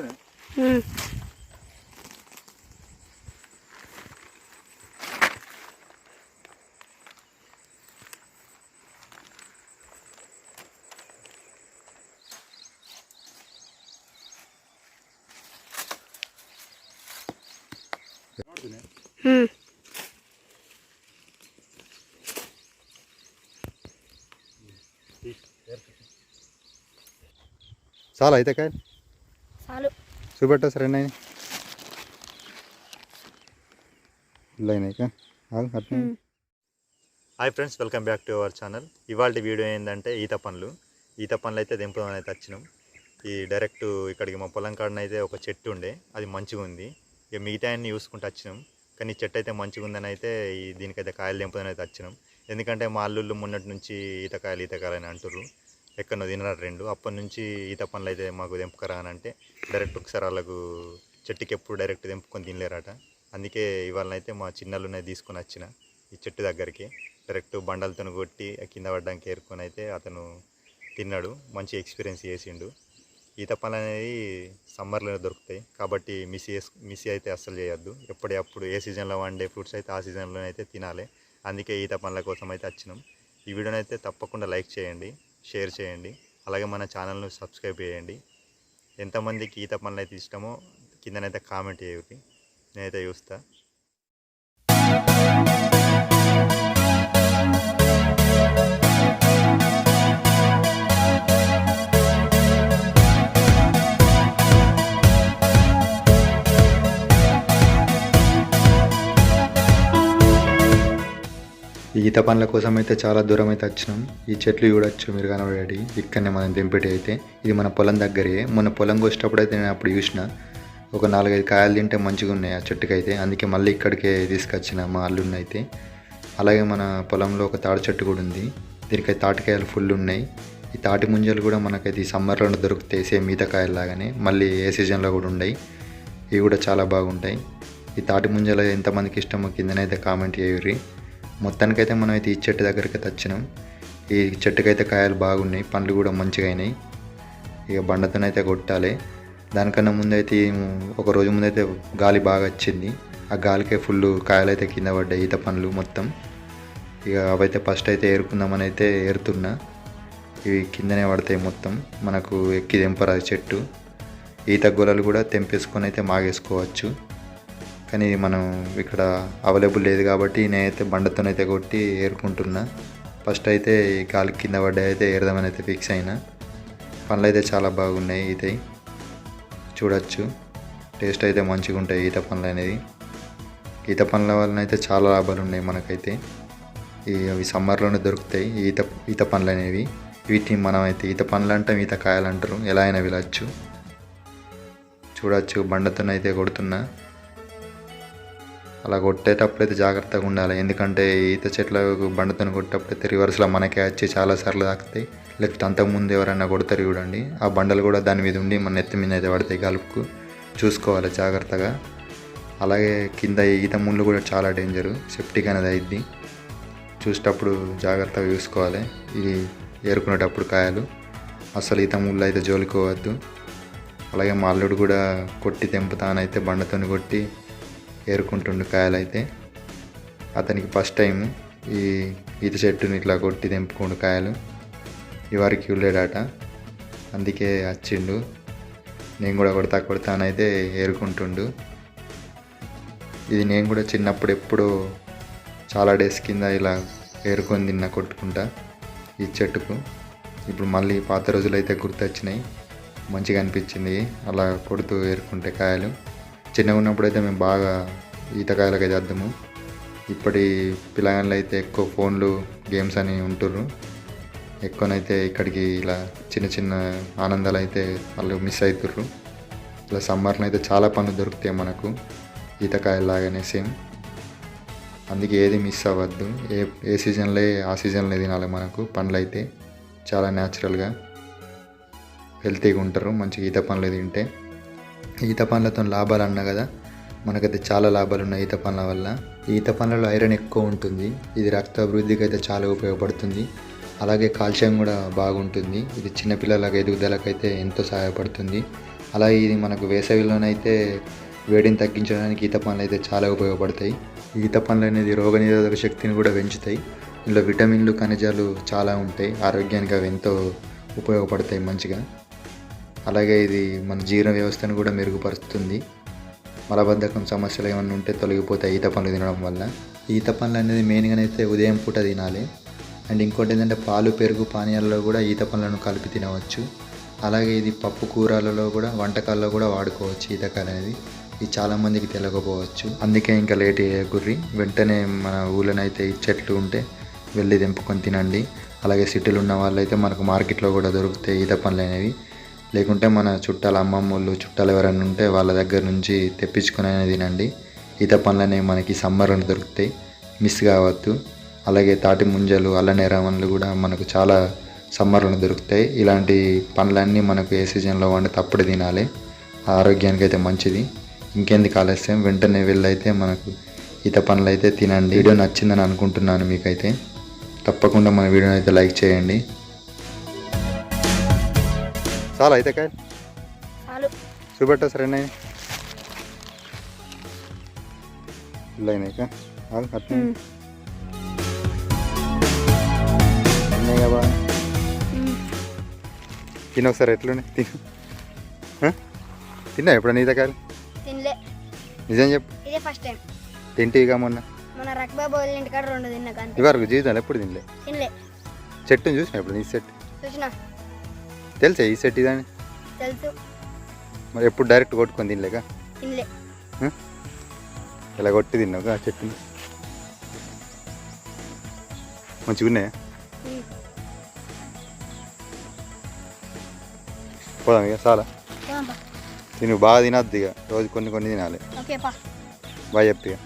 వస్తున్నాయి ఉమ్. పడుతున్నాయి ఉమ్. చాలా అయితే కాయలు చాలు చూపెట్టా సరే అట్నే. ఉమ్. Hi friends welcome back to our channel. ఇవాళ వీడియో ఏంటంటే ఈత పండ్లు. ఈత పండ్లు అయితే దింపడం అయితే వచ్చినాం. ఈ డైరెక్ట్ ఇక్కడికి మా పొలం కాడన అయితే ఒక చెట్టు ఉండే. అది మంచిగా ఉంది. ఇక మిగతా అన్ని చూసుకుంటూ వచ్చినాం. కానీ ఈ చెట్టు అయితే మంచిగా ఉందని అయితే ఈ దీనికైతే కాయలు దింపదని అయితే వచ్చినాం. ఎందుకంటే మా అల్లుళ్ళు మొన్నటి నుంచి ఈతకాయలు ఈతకాయలు అని అంటుర్రు. ఎక్కడో తినరాడు రెండు. అప్పటి నుంచి ఈత పనులు అయితే మాకు దింపకరా అని అంటే డైరెక్ట్ ఒకసారి వాళ్ళకు చెట్టుకి ఎప్పుడు డైరెక్ట్ దింపుకొని తినలేరట. అందుకే ఇవాళ అయితే మా చిన్నలునే తీసుకొని వచ్చిన ఈ చెట్టు దగ్గరికి. డైరెక్ట్ బండలతో కొట్టి కింద పడ్డానికి ఏరుకొని అయితే అతను తిన్నాడు. మంచి ఎక్స్పీరియన్స్ చేసిండు. ఈత పనులు అనేది సమ్మర్లోనే దొరుకుతాయి. కాబట్టి మిస్ చేసు మిస్ అయితే అస్సలు చేయొద్దు. ఎప్పుడప్పుడు ఏ సీజన్లో వండే ఫ్రూట్స్ అయితే ఆ సీజన్లోనే అయితే తినాలి. అందుకే ఈత పనుల కోసం అయితే వచ్చినాం. ఈ వీడియోని అయితే తప్పకుండా లైక్ చేయండి. షేర్ చేయండి. అలాగే మన ఛానల్ను సబ్స్క్రైబ్ చేయండి. ఎంతమందికి ఈత పనులు అయితే ఇష్టమో కిందనైతే కామెంట్ చేయండి నేనైతే చూస్తా. ఈత పండ్ల కోసం అయితే చాలా దూరం అయితే వచ్చినాం. ఈ చెట్లు చూడొచ్చు మీరు కనబడేటి ఇక్కడనే మనం దింపేటి అయితే. ఇది మన పొలం దగ్గరే. మొన్న పొలం వచ్చేటప్పుడు అయితే నేను అప్పుడు చూసిన. ఒక నాలుగైదు కాయలు తింటే మంచిగా ఉన్నాయి ఆ చెట్టుకి అయితే అందుకే మళ్ళీ ఇక్కడికే తీసుకొచ్చిన మా అల్లున్నైతే అలాగే మన పొలంలో ఒక తాడి చెట్టు కూడా ఉంది. దీనికైతే తాటికాయలు ఫుల్ ఉన్నాయి. ఈ తాటి ముంజలు కూడా మనకైతే ఈ సమ్మర్లో దొరుకుతాయి. సేమ్ ఈత లాగానే. మళ్ళీ ఏ సీజన్లో కూడా ఉన్నాయి. ఇవి కూడా చాలా బాగుంటాయి. ఈ తాటి ముంజలు ఎంతమందికి ఇష్టమో కిందనైతే కామెంట్ చేయరు మొత్తానికైతే మనం అయితే ఈ చెట్టు దగ్గరికి అయితే వచ్చినాం. ఈ చెట్టుకైతే కాయలు బాగున్నాయి పండ్లు కూడా మంచిగా అయినాయి ఇక బండతోనైతే కొట్టాలి. దానికన్నా ముందైతే ఒక రోజు ముందైతే గాలి బాగా వచ్చింది. ఆ గాలికే ఫుల్ కాయలు అయితే కింద పడ్డాయి ఈత పండ్లు మొత్తం. ఇక అవైతే ఫస్ట్ అయితే ఏరుకుందామని అయితే ఏరుతున్నా. ఇవి కిందనే పడతాయి మొత్తం. మనకు ఎక్కి తెంపరాదు చెట్టు. ఈత గొలలు కూడా తెంపేసుకొని అయితే మాగేసుకోవచ్చు. కానీ మనం ఇక్కడ అవైలబుల్ లేదు కాబట్టి నేనైతే బండతోనైతే కొట్టి ఏరుకుంటున్నా. ఫస్ట్ అయితే ఈ గాలి కింద పడ్డ అయితే ఏరదామని అయితే ఫిక్స్ అయినా. పనులు అయితే చాలా బాగున్నాయి ఈత చూడొచ్చు. టేస్ట్ అయితే మంచిగా ఉంటాయి ఈత పనులు అనేది ఈత పనుల వలన అయితే చాలా లాభాలు ఉన్నాయి మనకైతే. ఈ అవి సమ్మర్లోనే దొరుకుతాయి ఈత ఈత పండ్లు అనేవి. వీటిని మనం అయితే ఈత పండ్లు అంటాం ఈత కాయలు అంటారు. ఎలా అయినా వెళ్ళచ్చు. చూడొచ్చు. బండతోనైతే కొడుతున్నా. అలా కొట్టేటప్పుడు అయితే జాగ్రత్తగా ఉండాలి. ఎందుకంటే ఈత చెట్లకు బండతో కొట్టేటప్పుడు అయితే రివర్స్లో మనకే వచ్చి చాలా సార్లు తాకుతాయి. లేకపోతే అంతకుముందు ఎవరైనా కొడతారు చూడండి. ఆ బండలు కూడా దాని మీద ఉండి మన నెత్తి మీద అయితే పడతాయి గలుపుకు చూసుకోవాలి జాగ్రత్తగా. అలాగే కింద ఈత ముళ్ళు కూడా చాలా డేంజరు. సేఫ్టీగా అనేది అయింది చూసేటప్పుడు జాగ్రత్తగా చూసుకోవాలి. ఇది ఏరుకునేటప్పుడు కాయలు. అసలు ఈత ముళ్ళు అయితే జోలుకోవద్దు. అలాగే మా అల్లుడు కూడా కొట్టి తెంపుతానైతే బండతోని కొట్టి ఏరుకుంటుండు కాయలైతే. అతనికి ఫస్ట్ టైం ఈ ఈత చెట్టుని ఇట్లా కొట్టి తెంపుకుండు కాయలు. ఇవారికి వెళ్ళాడట అందుకే వచ్చిండు నేను కూడా కొడతా కొడతానైతే ఏరుకుంటుండు. ఇది నేను కూడా చిన్నప్పుడు ఎప్పుడు చాలా డేస్ కింద ఇలా ఏరుకొని తిన్న కొట్టుకుంటా ఈ చెట్టుకు. ఇప్పుడు మళ్ళీ పాత రోజులు అయితే గుర్తొచ్చినాయి. మంచిగా అనిపించింది. అలా కొడుతూ ఏరుకుంటే కాయలు. చిన్నగా ఉన్నప్పుడు అయితే మేము బాగా ఈతకాయలకి చేద్దాము ఇప్పటి పిల్లగాళ్ళు అయితే ఎక్కువ ఫోన్లు గేమ్స్ అని ఉంటుర్రు. ఎక్కువనైతే ఇక్కడికి ఇలా చిన్న చిన్న ఆనందాలు అయితే వాళ్ళు మిస్ అవుతుర్రు ఇలా సమ్మర్లో అయితే చాలా పనులు దొరుకుతాయి మనకు ఈతకాయలాగానే సేమ్. అందుకే ఏది మిస్ అవ్వద్దు. ఏ ఏ సీజన్లో ఆ సీజన్లో తినాలి మనకు. పండ్లు అయితే చాలా న్యాచురల్గా హెల్తీగా ఉంటారు. మంచిగా ఈత పండ్లు తింటే. ఈత పండ్లతో లాభాలు అన్నా కదా మనకైతే చాలా లాభాలు ఉన్నాయి ఈత పండ్ల వల్ల. ఈత పండ్లలో ఐరన్ ఎక్కువ ఉంటుంది ఇది రక్త అభివృద్ధికి అయితే చాలా ఉపయోగపడుతుంది. అలాగే కాల్షియం కూడా బాగుంటుంది ఇది చిన్నపిల్లలకు ఎదుగుదలకైతే ఎంతో సహాయపడుతుంది. అలాగే ఇది మనకు వేసవిలోనైతే వేడిని తగ్గించడానికి ఈత పండ్లు అయితే చాలా ఉపయోగపడతాయి. ఈత పండ్లు అనేది రోగనిరోధక శక్తిని కూడా పెంచుతాయి. ఇందులో విటమిన్లు ఖనిజాలు చాలా ఉంటాయి ఆరోగ్యానికి అవి ఎంతో ఉపయోగపడతాయి మంచిగా. అలాగే ఇది మన జీర్ణ వ్యవస్థను కూడా మెరుగుపరుస్తుంది. మలబద్ధకం సమస్యలు ఏమైనా ఉంటే తొలగిపోతాయి ఈత పండ్లు తినడం వల్ల. ఈత పండ్లు అనేది మెయిన్గా అయితే ఉదయం పూట తినాలి. అండ్ ఇంకోటి ఏంటంటే పాలు పెరుగు పానీయాలలో కూడా ఈత పండ్లను కలిపి తినవచ్చు. అలాగే ఇది పప్పు కూరలలో కూడా వంటకాల్లో కూడా వాడుకోవచ్చు ఈతకాయలు అనేది. ఇది చాలామందికి తెలియకపోవచ్చు అందుకే ఇంకా లేట్ చేయకుర్రి వెంటనే మన ఊళ్ళోనైతే ఈ చెట్లు ఉంటే వెళ్ళి తెంపుకొని తినండి. అలాగే సిటీలు ఉన్న వాళ్ళైతే మనకు మార్కెట్లో కూడా దొరుకుతాయి ఈత పండ్లు అనేవి. లేకుంటే మన చుట్టాల అమ్మమ్మోళ్ళు చుట్టాలు ఎవరైనా ఉంటే వాళ్ళ దగ్గర నుంచి తెప్పించుకొని అయినా తినండి. ఈత పండ్లు మనకి సమ్మర్లో దొరుకుతాయి. మిస్ కావద్దు. అలాగే తాటి ముంజలు అల్లనేరవన్లు కూడా మనకు చాలా సమ్మర్లో దొరుకుతాయి. ఇలాంటి పండ్లన్నీ మనకు ఏ సీజన్లో వండి తప్పుడు తినాలి. ఆరోగ్యానికి అయితే మంచిది. ఇంకెందుకు ఆలస్యం? వెంటనే వెళ్ళైతే మనకు ఈత పండ్లు అయితే తినండి. వీడియో నచ్చిందని అనుకుంటున్నాను మీకైతే. తప్పకుండా మన వీడియోని అయితే లైక్ చేయండి. చాలా అయితే చాలు. చూపెట్టా సరే అన్నయ్య ఫుల్ అయినాయి కా? ఆగు, అట్నే. ఉన్నాయి కదా. తిను ఒకసారి ఎట్లున్నాయి? తిను? తిన్నా ఎప్పుడన్నా ఈతకాయలు తినలే. నిజం చెప్పు. ఇదే ఫస్ట్ టైం తింటివిగా మొన్న. మన రక్బాబు వాళ్ళ ఇంటికాడ రెండు తిన్నా కానీ ఇవరకు జీవితాలు ఎప్పుడు తినలే? తినలే. చెట్టుని చూసిన ఎప్పుడు ఈ సెట్? చూసినా. తెలుసా ఈ సెట్ ఇదని? తెలుసు. మరి ఎప్పుడు డైరెక్ట్ కొట్టుకొని తినలేక? తినలే. ఇలా కొట్టి తిన్నావుగా ఆ చెట్టుని? మంచిగా ఉన్నాయా. పోదాం ఇక చాలా. తిను బాగా తినద్దు ఇక. రోజు కొన్ని కొన్ని తినాలి. బాగా చెప్పి ఇక.